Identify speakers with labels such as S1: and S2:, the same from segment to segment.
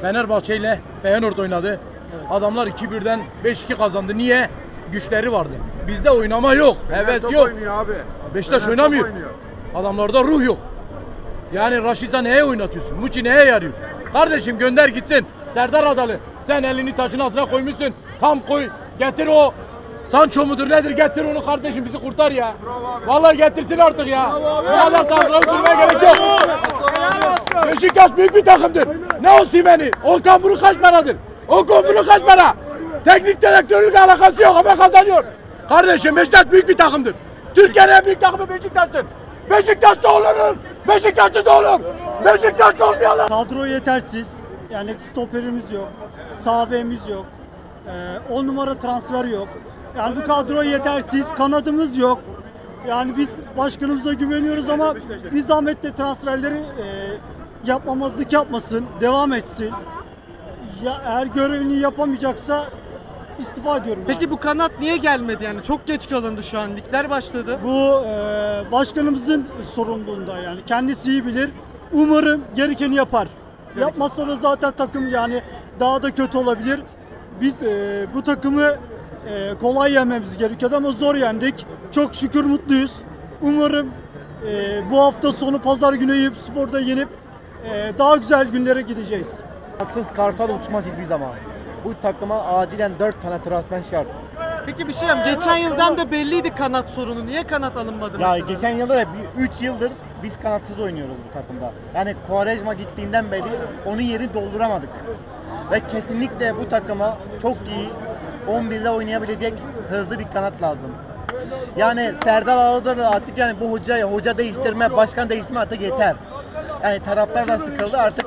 S1: Fenerbahçe ile Feyenoord oynadı. Adamlar 2-1'den 5-2 kazandı. Niye? Güçleri vardı. Bizde oynama yok. Heves
S2: top
S1: yok.
S2: oynuyor abi.
S1: Beşiktaş
S2: Fener
S1: oynamıyor.
S2: oynuyor.
S1: Adamlarda ruh yok. Yani Raşit'a neye oynatıyorsun? Muçi neye yarıyor? Kardeşim gönder gitsin. Serdar Adalı sen elini taşın altına koymuşsun. Tam koy. Getir o. Sancho mudur nedir getir onu kardeşim bizi kurtar ya. Vallahi getirsin artık ya. Bu kadar saldırı durmaya gerek yok. Beşiktaş büyük bir takımdır. Ne o Simeni? O kamburu kaç paradır? O kamburu kaç para? Teknik direktörlük alakası yok ama kazanıyor. Kardeşim Beşiktaş büyük bir takımdır. Türkiye'nin en büyük takımı Beşiktaş'tır. Beşiktaş'ta oluruz. Beşiktaş'ta da olur. Beşiktaş'ta olmayalım.
S3: Kadro yetersiz. Yani stoperimiz yok. Sağ yok. 10 numara transfer yok. Yani bu kadro yetersiz. Kanadımız yok. Yani biz başkanımıza güveniyoruz ama bir zahmet de transferleri e, yapmamazlık yapmasın. Devam etsin. Ya eğer görevini yapamayacaksa istifa ediyorum. yani.
S4: Peki bu kanat niye gelmedi yani? Çok geç kalındı şu an. Ligler başladı.
S3: Bu e, başkanımızın sorumluluğunda yani kendisi iyi bilir. Umarım gerekeni yapar. Yapmazsa da zaten takım yani daha da kötü olabilir. Biz e, bu takımı e, kolay yenmemiz gerekiyordu ama zor yendik. Çok şükür mutluyuz. Umarım e, bu hafta sonu pazar günü Eyüp Spor'da yenip e, daha güzel günlere gideceğiz.
S5: Haksız kartal uçmaz hiçbir zaman. Bu takıma acilen 4 tane transfer şart.
S4: Peki bir şey diyeyim. Geçen yıldan da belliydi kanat sorunu. Niye kanat alınmadı
S5: Ya
S4: mesela?
S5: geçen yılda 3 yıldır biz kanatsız oynuyoruz bu takımda. Yani Quaresma gittiğinden beri onun yerini dolduramadık. Ve kesinlikle bu takıma çok iyi 11'de oynayabilecek hızlı bir kanat lazım. Yani Serdar Ağa'da da artık yani bu hoca hoca değiştirme, başkan değiştirme artık yeter. Yani taraftar da sıkıldı artık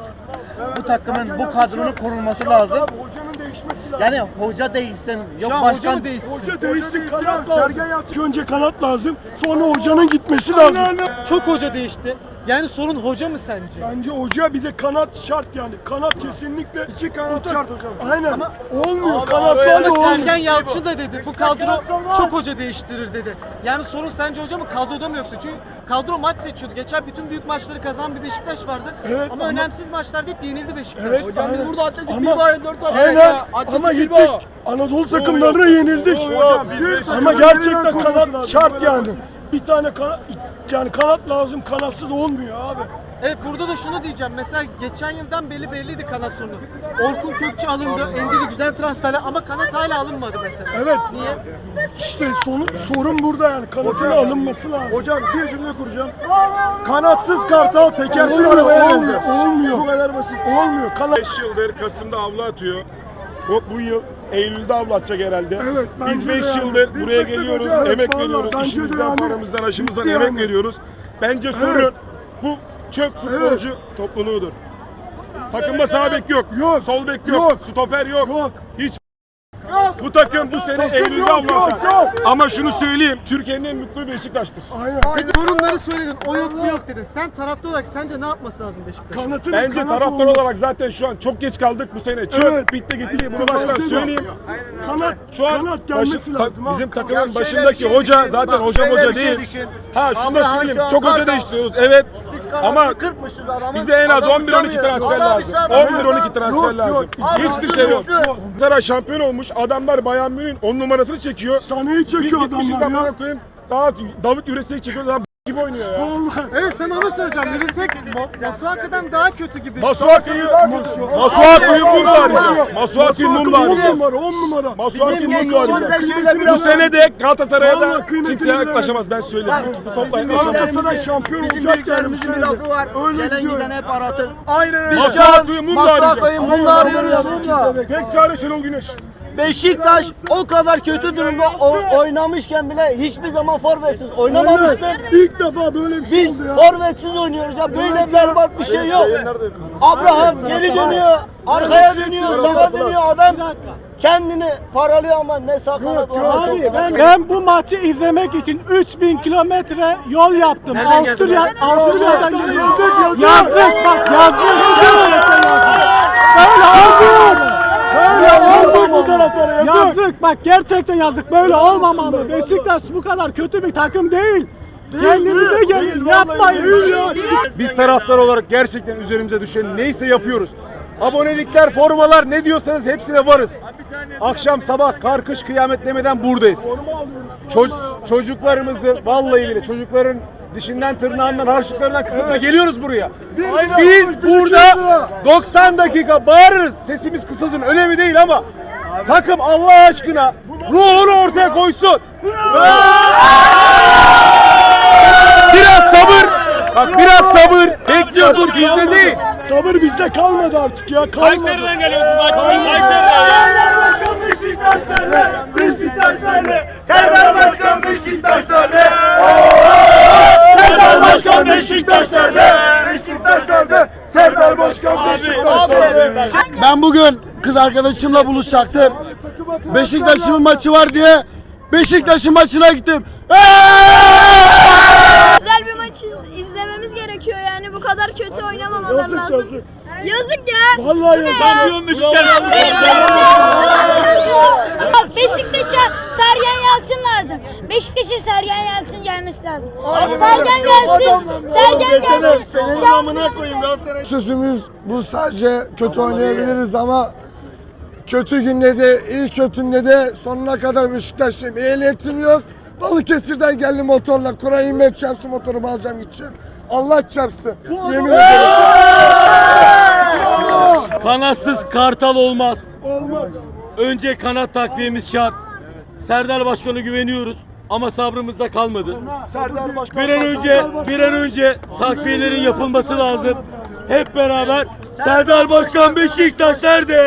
S5: bu takımın bu kadronun korunması lazım.
S2: Hocanın değişmesi lazım.
S5: Yani hoca değişsin, yok
S4: an hoca
S5: başkan
S4: mı değişsin?
S2: Hoca değişsin kanat lazım. Önce kanat lazım. Sonra hocanın gitmesi lazım.
S4: Çok hoca değişti. Yani sorun hoca mı sence?
S2: Bence hoca bir de kanat şart yani. Kanat kesinlikle. iki kanat şart hocam. Aynen. olmuyor. Kanatlarla
S4: Ama
S2: olmuyor.
S4: Sergen Yalçın da dedi. Bu kadro çok hoca değiştirir dedi. Yani sorun sence hoca mı kadroda mı yoksa? Çünkü kadro maç seçiyordu. Geçen bütün büyük maçları kazanan bir Beşiktaş vardı.
S2: Evet,
S4: ama,
S2: ama-
S4: önemsiz maçlarda hep yenildi Beşiktaş.
S2: Evet,
S1: Hocam biz
S2: aynen.
S1: burada Atletik
S2: Ama-
S1: Bilbao'ya 4 tane
S2: Aynen.
S1: ya. Atletik
S2: Ama
S1: Bilbao.
S2: gittik. Anadolu takımlarına yenildik. Ama gerçekten kanat şart yani. Bir tane kanat yani kanat lazım. Kanatsız olmuyor abi.
S4: Evet burada da şunu diyeceğim. Mesela geçen yıldan belli belliydi kanat sorunu. Orkun Kökçü alındı. Endiri güzel transferler ama kanat hala alınmadı mesela.
S2: Evet.
S4: Niye?
S2: İşte sonu, sorun burada yani. Kanatın alınması lazım. Hocam bir cümle kuracağım. Kanatsız kartal tekersiz arabaya olmuyor. Olmuyor. Bu kadar basit. Olmuyor. Kanat
S6: 5 yıldır Kasım'da avlu atıyor. O bu yıl Eylül'de avlu atacak herhalde.
S2: Evet,
S6: Biz
S2: de
S6: 5
S2: yani.
S6: yıldır
S2: Biz
S6: buraya geliyoruz,
S2: evet,
S6: emek
S2: vallahi
S6: veriyoruz,
S2: de
S6: işimizden,
S2: yani.
S6: paramızdan, aşımızdan emek
S2: yani.
S6: veriyoruz. Bence sorun bu çöp futbolcu topluluğudur. Takımda sağ bek yok,
S2: Yok,
S6: sol bek yok,
S2: yok.
S6: stoper yok.
S2: Yok.
S6: Hiç bu takım bu sene Eylül'de
S2: yok.
S6: Ama şunu söyleyeyim, Türkiye'nin en mutlu Beşiktaş'tır.
S2: Aynen.
S4: Sorunları söyledin. O yok bu yok dedin. Sen taraftar olarak sence ne yapması lazım Beşiktaş?
S2: Kanatın
S6: Bence
S2: kanat
S6: taraftar olarak zaten şu an çok geç kaldık bu sene. Çöp
S2: Evet.
S6: bitti gitti. Bunu baştan söyleyeyim.
S2: Kanat,
S6: Şu an
S2: kanat
S6: başı-
S2: gelmesi
S6: ta-
S2: lazım.
S6: bizim takımın başındaki hoca zaten hoca hoca değil. Ha şunu da söyleyeyim. Çok hoca değiştiriyoruz. Evet. Ama bize en az 11-12 transfer lazım. 11-12 transfer lazım. Hiçbir şey yok. Mesela şampiyon olmuş adamlar Bayern Münih'in 10 numarasını çekiyor.
S2: Sahneyi
S6: Biz
S2: çekiyor adamlar ya.
S6: amına koyayım. Daha Davut Yüresek çekiyor. Daha gibi oynuyor ya.
S4: Evet sana onu soracağım. Yürüsek Masuaka'dan daha kötü gibi.
S6: Masuaku'yu Masuaku'yu mumla arayacağız. Masuaku'yu mumla
S2: On
S6: arayacağız.
S2: numara, on numara.
S6: Masuaku'yu mumla
S2: geçtiğimizde
S6: arayacağız.
S2: şeyler
S6: Bu sene de Galatasaray'a da
S2: bilemedim.
S6: yaklaşamaz ben söyleyeyim. Bu topla yaklaşamaz.
S2: Galatasaray şampiyon olacak yani sene de.
S5: var. Gelen giden hep aratır.
S2: Aynen öyle.
S6: Masuaku'yu mumla arayacağız.
S5: mumla arıyoruz.
S6: Tek çare Şenol Güneş.
S5: Beşiktaş o kadar kötü durumda o- oynamışken bile hiçbir zaman forvetsiz oynamamıştır.
S2: İlk defa böyle bir şey
S5: Biz
S2: oldu ya.
S5: forvetsiz oynuyoruz ya böyle berbat bir şey yok. Abraham geri dönüyor, arkaya dönüyor, sağa dönüyor adam kendini paralıyor ama ne sol
S3: Abi ben, ben bu maçı izlemek için 3000 kilometre yol yaptım. Avusturya? Avusturya'dan
S2: Yazık,
S3: geliyorum.
S2: yazık.
S3: Yazık bak yazık. Gerçekten yazık. Böyle oldu. Böyle oldu bu taraftara yazık. Yazık bak gerçekten yazık. Böyle olmamalı. Beşiktaş bu kadar kötü bir takım değil. Kendinize gelin yapmayın.
S7: Biz taraftar olarak gerçekten üzerimize düşeni neyse yapıyoruz.
S2: abonelikler, formalar ne diyorsanız hepsine varız. Akşam sabah kar kış kıyamet demeden buradayız. Ço- çocuklarımızı vallahi bile çocukların dişinden tırnağından harçlıklarından kısımına geliyoruz buraya. Biz burada 90 dakika bağırırız. Sesimiz kısılsın önemli değil ama takım Allah aşkına ruhunu ortaya koysun. Biraz sabır. Bak biraz sabır. Bekliyordur bizde değil. Sabır bizde kalmadı artık ya. Kalmadı.
S6: Kayseri'den geliyorsun bak. Kayseri'den.
S2: Serdar Başkan Beşiktaşlar'da.
S6: Serdar Başkan Beşiktaşlar'da.
S2: Beşiktaşlar'da. Serdar Başkan Beşiktaşlar'da.
S7: Ben bugün kız arkadaşımla buluşacaktım. Beşiktaş'ın maçı var diye Beşiktaş'ın maçına gittim.
S8: Güzel bir maç iz- izlememiz gerekiyor yani bu kadar kötü oynamamalar lazım. Yazık. Ya.
S2: Vallahi yazık.
S6: Şampiyon Beşiktaş.
S8: Beşiktaş'a Sergen Yalçın lazım. Beşiktaş'a Sergen Yalçın gelmesi lazım. Sergen gelsin. Sergen gelsin.
S2: Senin amına koyayım Galatasaray. Sözümüz bu sadece kötü oynayabiliriz ama kötü günde de iyi kötünde de sonuna kadar Beşiktaş'ım. Ehliyetim yok. Balıkesir'den geldim motorla. Kur'an inmek çarpsın motorumu alacağım gideceğim. Allah çarpsın. Yemin ederim.
S1: Kanatsız kartal olmaz.
S2: Olmaz.
S1: Önce kanat takviyemiz şart. Serdar Başkan'a güveniyoruz ama sabrımız da kalmadı.
S2: Serdar Başkan.
S1: Bir an önce bir an önce takviyelerin yapılması lazım. Hep beraber Serdar Başkan Beşiktaş nerede?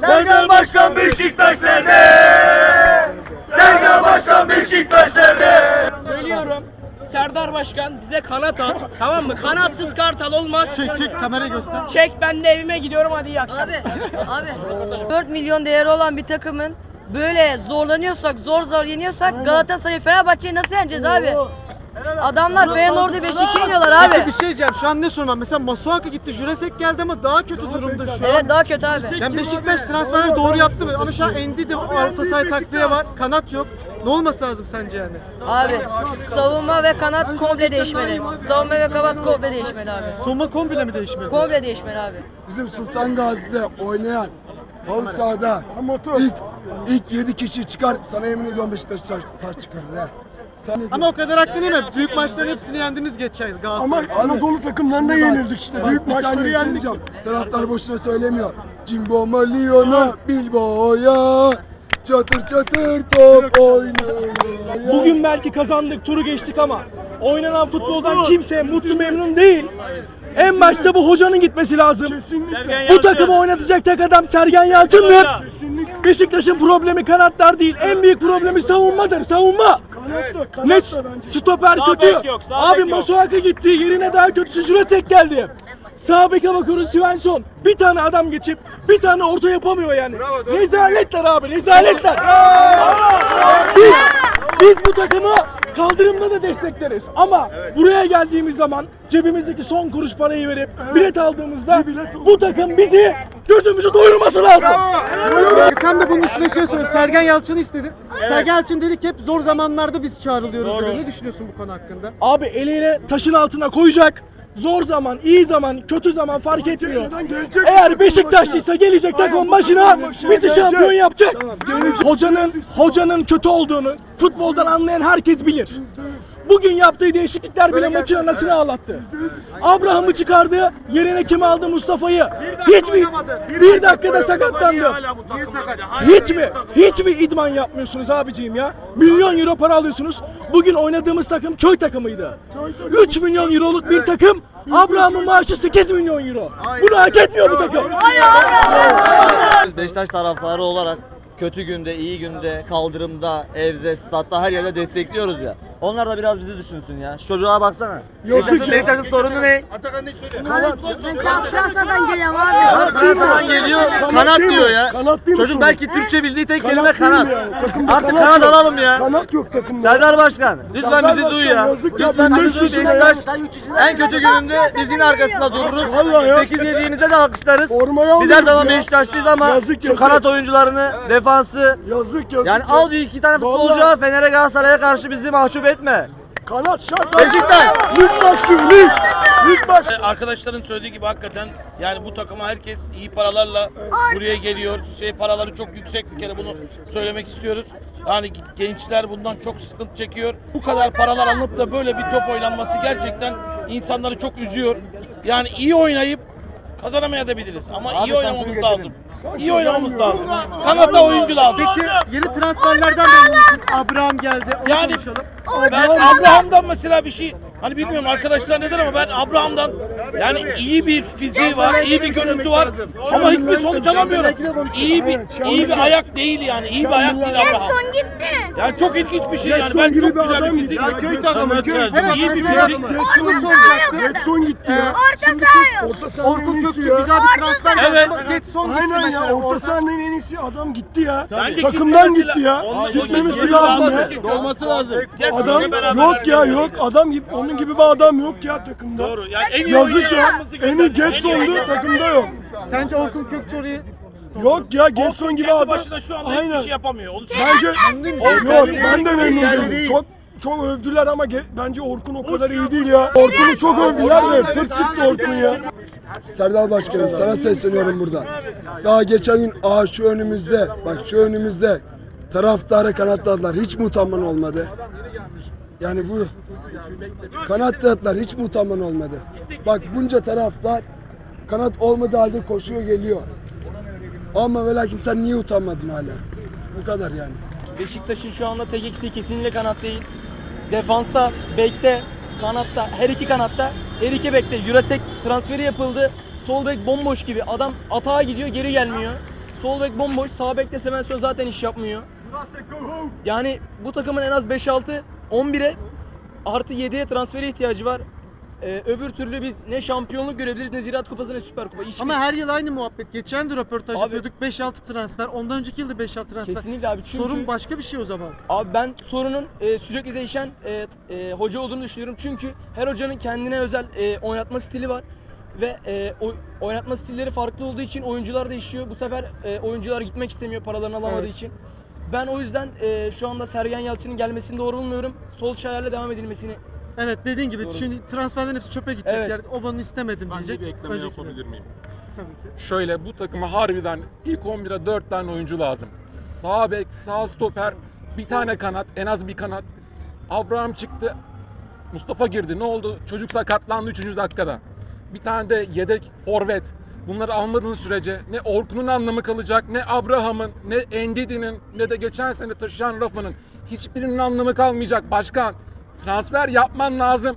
S1: Serdar Başkan Beşiktaş nerede? Serdar Başkan Beşiktaş nerede?
S9: Söylüyorum. Serdar Başkan bize kanat al. tamam mı? Kanatsız kartal olmaz.
S4: Çek çek kamerayı göster.
S9: Çek ben de evime gidiyorum hadi iyi akşamlar.
S10: Abi, abi 4 milyon değeri olan bir takımın böyle zorlanıyorsak, zor zor yeniyorsak Galatasaray Fenerbahçe'yi nasıl yeneceğiz abi? Adamlar Feyenoord'u 5-2 yeniyorlar abi.
S4: Peki bir şey diyeceğim. Şu an ne sormam? Mesela Masuaka gitti, Jurasek geldi ama daha kötü durumda şu an.
S10: Evet daha kötü abi.
S4: Yani Beşiktaş transferleri doğru yaptı mı? Ama şu an Endi de orta saha takviye var. Kanat yok. Ne olması lazım sence yani?
S10: Abi savunma ve kanat komple değişmeli. Savunma ve kanat komple değişmeli abi.
S4: Sonma komple mi değişmeli?
S10: Komple değişmeli abi.
S2: Bizim Sultan Gazi'de oynayan halı sahada ilk, ilk 7 kişi çıkar. Sana yemin ediyorum Beşiktaş taş, taş çıkarır ha. Sen
S4: Ama o kadar haklı değil mi? Büyük maçların hepsini yendiniz geçen yıl
S2: Ama
S4: Galatasaray.
S2: Anadolu takımlarına yenildik işte. Büyük maçları yendik. Taraftar boşuna söylemiyor. Cimbo Malion'a Bilbao'ya Çatır çatır top oynuyor.
S11: Bugün belki kazandık, turu geçtik ama oynanan futboldan kimse mutlu memnun değil. En başta bu hocanın gitmesi lazım. Bu takımı oynatacak tek adam Sergen Yalçın'dır. Beşiktaş'ın problemi kanatlar değil. En büyük problemi savunmadır. Savunma. Ne stoper kötü. Abi Masuaka gitti. Yerine daha kötüsü Jurasek geldi. Sağ beke bakıyoruz Svensson. Bir tane adam geçip bir tane orta yapamıyor yani. Rezaletler abi rezaletler. Biz, biz bu takımı kaldırımda da destekleriz. Ama buraya geldiğimiz zaman cebimizdeki son kuruş parayı verip bilet aldığımızda bu takım bizi gözümüzü doyurması lazım.
S4: Tam da bunun üstüne şey söyledi. Sergen Yalçın'ı istedi. Sergen Yalçın dedi ki hep zor zamanlarda biz çağrılıyoruz dedi. Ne düşünüyorsun bu konu hakkında?
S11: Abi eliyle taşın altına koyacak. Zor zaman, iyi zaman, kötü zaman fark etmiyor. Eğer Beşiktaşlıysa gelecek takımın başına bizi şampiyon yapacak. Hocanın hocanın kötü olduğunu futboldan anlayan herkes bilir. Bugün yaptığı değişiklikler bile maçın anasını ağlattı. Abraham'ı çıkardı, yerine kimi aldı Mustafa'yı? Hiç mi? Bir dakikada sakatlandı. Hiç mi? Hiç mi idman yapmıyorsunuz abiciğim ya? Milyon euro para alıyorsunuz. Bugün oynadığımız takım köy takımıydı. 3 milyon euroluk bir takım. Abraham'ın maaşı 8 milyon euro. Bunu hak etmiyor bu takım.
S5: Biz Beşiktaş taraftarı olarak kötü günde, iyi günde, kaldırımda, evde, statta her yerde destekliyoruz ya. Onlar da biraz bizi düşünsün ya. Şu çocuğa baksana. Beşiktaş'ın, Beşiktaş'ın sorunu ne?
S8: Ben tam Fransa'dan geliyorum abi.
S5: Kanattan geliyor, kanat diyor ya.
S2: Kanat değil mi
S5: Çocuk
S2: sorun?
S5: belki Türkçe bildiği tek kelime
S2: değil
S5: kanat.
S2: mi yani? Takımda
S5: Artık
S2: kanat
S5: kanat
S2: yok.
S5: alalım ya.
S2: Kanat yok takımda.
S5: Serdar Başkan, lütfen
S2: Serdar
S5: bizi duy
S2: Başkan,
S5: ya.
S2: yazık ya,
S5: Lütfen
S2: ben
S5: bizi duy
S2: yaşındayım.
S5: Beşiktaş. En kötü gününde biz yine arkasında dururuz.
S2: Vallahi ya.
S5: 8 yediğimizde de alkışlarız.
S2: Formayı
S5: Biz her
S2: alıyoruz
S5: zaman
S2: ya.
S5: Beşiktaşlıyız ama
S2: Yazık,
S5: şu
S2: yazık.
S5: kanat oyuncularını, defansı,
S2: Yazık yazık.
S5: yani
S2: ya.
S5: al bir iki tane
S2: Vallahi.
S5: futbolcu Fener'e Galatasaray'a karşı bizi mahcup etme.
S11: Kanat şart.
S2: Beşiktaş.
S11: Lig başlıyor lig. Lig başlıyor.
S12: Arkadaşların söylediği gibi hakikaten yani bu takıma herkes iyi paralarla buraya geliyor. Şey paraları çok yüksek bir kere bunu söylemek istiyoruz. Yani gençler bundan çok sıkıntı çekiyor. Bu kadar paralar alınıp da böyle bir top oynanması gerçekten insanları çok üzüyor. Yani iyi oynayıp kazanamayabiliriz ama iyi oynamamız lazım. İyi oynamamız lazım. Kanata oyuncu lazım.
S4: Peki yeni transferlerden memnun musunuz? Abraham geldi. Onu
S12: Yani
S4: konuşalım.
S12: ben Abraham'dan mesela bir şey hani bilmiyorum arkadaşlar neden ama ben Abraham'dan yani iyi bir fiziği var, iyi bir görüntü var ama hiçbir sonuç alamıyorum. İyi bir iyi bir ayak değil yani. iyi bir ayak değil Abraham.
S8: Son gittiniz.
S12: Yani çok ilginç bir şey yani. Ben çok güzel bir fizik.
S2: Köy takımı köy.
S12: İyi bir fizik.
S4: şunu soracaktım.
S11: Getson gitti ya.
S8: Orta saha yok.
S4: Orkun Kökçü güzel bir transfer
S12: Evet.
S4: Getson gitti
S11: Aynen
S4: mesela.
S11: ya orta sahanın en iyisi adam gitti ya.
S12: Bence
S11: Takımdan gitti ya.
S12: Onun-
S11: Gitmemesi lazım ya.
S2: Olması lazım.
S11: Adam yok ya yok. Adam gibi onun gibi bir adam yok ya takımda.
S12: Doğru. Yani en iyi
S11: Yazık ya.
S12: yapması
S11: En iyi
S12: gönderdi.
S11: Getson'du takımda yok.
S4: Sence Orkun Kökçü orayı
S11: Yok ya Getson gibi
S12: kendi
S11: adam.
S12: başına şu anda hiçbir
S11: Aynen.
S12: şey yapamıyor. Onu
S11: Bence yok ben de memnun değilim. Çok çok övdüler ama ge- bence Orkun o kadar iyi değil ya. Orkun'u çok övdüler de tırt çıktı Orkun ya.
S7: Serdal Başkanım sana sesleniyorum burada. Daha geçen gün aa şu önümüzde bak şu önümüzde taraftarı kanatladılar. Hiç mi utanman olmadı? Yani bu kanatladılar hiç mi utanman olmadı? Bak bunca taraftar kanat olmadığı halde koşuyor geliyor. Ama ve lakin sen niye utanmadın hala? Bu kadar yani.
S9: Beşiktaş'ın şu anda tek eksiği kesinlikle kanat değil. Defansta, bekte, kanatta, her iki kanatta, her iki bekte Jurasek transferi yapıldı. Sol bek bomboş gibi. Adam atağa gidiyor, geri gelmiyor. Sol bek bomboş, sağ bekte Semenson zaten iş yapmıyor. Yani bu takımın en az 5-6, 11'e artı 7'ye transfere ihtiyacı var. Ee, öbür türlü biz ne şampiyonluk görebiliriz ne Ziraat Kupası ne Süper Kupa. Hiçbir
S4: ama her yıl aynı muhabbet. Geçen de röportaj
S9: Abi-
S4: yapıyorduk 5-6 transfer. Ondan önceki yılda 5-6 transfer.
S9: Kesinlikle abi çünkü
S4: Sorun başka bir şey o zaman.
S9: Abi ben sorunun e, sürekli değişen e, e, hoca olduğunu düşünüyorum. Çünkü her hocanın kendine özel e, oynatma stili var. Ve e, oy- oynatma stilleri farklı olduğu için oyuncular değişiyor. Bu sefer e, oyuncular gitmek istemiyor paralarını alamadığı
S4: Evet.
S9: için. Ben o yüzden e, şu anda Sergen Yalçın'ın gelmesini doğru bulmuyorum. Sol şayarla devam edilmesini.
S4: Evet dediğin gibi
S9: Doğru.
S4: şimdi transferlerin hepsi çöpe gidecek.
S9: Evet.
S4: Yani Oba'nı istemedim
S6: Ben de
S4: diyecek.
S6: bir ekleme
S4: Önceki-
S6: yapabilir miyim?
S4: Tabii ki.
S6: Şöyle bu takıma harbiden ilk 11'e 4 tane oyuncu lazım. Sağ bek, sağ stoper, bir tane kanat, en az bir kanat. Abraham çıktı. Mustafa girdi. Ne oldu? Çocuk sakatlandı 3. dakikada. Bir tane de yedek forvet. Bunları almadığınız sürece ne Orkun'un anlamı kalacak, ne Abraham'ın, ne Endidi'nin, ne de geçen sene taşıyan Rafa'nın hiçbirinin anlamı kalmayacak. Başkan, transfer yapman lazım.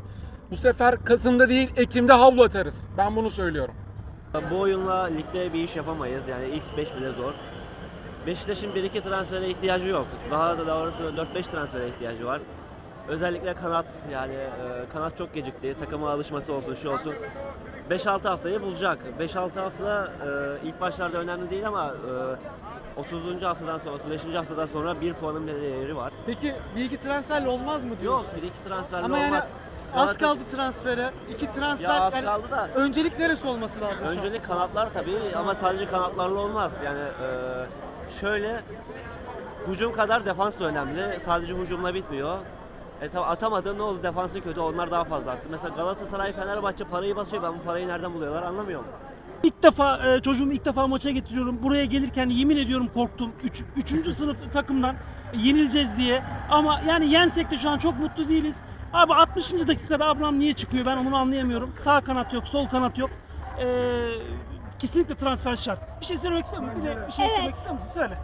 S6: Bu sefer Kasım'da değil, Ekim'de havlu atarız. Ben bunu söylüyorum.
S13: Bu oyunla ligde bir iş yapamayız. Yani ilk 5 bile zor. Beşiktaş'ın 1-2 transfere ihtiyacı yok. Daha da doğrusu 4-5 transfere ihtiyacı var. Özellikle kanat yani e, kanat çok gecikti. Takıma alışması olsun, şu olsun. 5-6 haftayı bulacak. 5-6 hafta e, ilk başlarda önemli değil ama e, 30. haftadan sonra, 35. haftadan sonra bir puanın bir değeri var.
S4: Peki bir iki transferle olmaz mı
S13: Yok,
S4: diyorsun?
S13: 1-2 transferle
S4: Ama yani
S13: olmaz.
S4: az
S13: Galata-
S4: kaldı transfere. iki transfer.
S13: Ya az
S4: yani
S13: kaldı da.
S4: Öncelik neresi olması lazım şu an?
S13: Öncelik kanatlar tabii ama sadece kanatlarla olmaz. Yani e, şöyle hücum kadar defans da önemli. Sadece hücumla bitmiyor. E tabi atamadı ne oldu defansı kötü onlar daha fazla attı. Mesela Galatasaray Fenerbahçe parayı basıyor ben bu parayı nereden buluyorlar anlamıyorum.
S11: İlk defa e, çocuğumu ilk defa maça getiriyorum. Buraya gelirken yemin ediyorum korktum. Üç, üçüncü sınıf takımdan yenileceğiz diye. Ama yani yensek de şu an çok mutlu değiliz. Abi 60. dakikada Abraham niye çıkıyor ben onu anlayamıyorum. Sağ kanat yok, sol kanat yok. E, kesinlikle transfer şart. Bir şey söylemek ister misin? Bir, de bir şey
S8: Evet.
S11: eklemek ister misin? Söyle.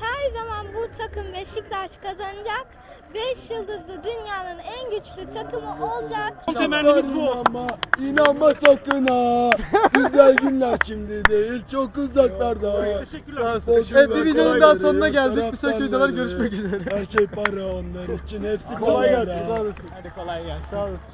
S8: Her zaman bu takım Beşiktaş kazanacak. 5 yıldızlı dünyanın en güçlü takımı olacak.
S11: Temennimiz bu olsun.
S7: İnanma, inanma sakın ha. Güzel günler şimdi değil, çok uzaklarda.
S11: Teşekkürler.
S4: Evet bir videonun daha sonuna geldik. Bir sonraki videolar görüşmek üzere.
S7: Her şey para onlar için, hepsi
S11: Kolay gelsin.
S4: Sağ olasın. Hadi kolay gelsin. Sağ olasın.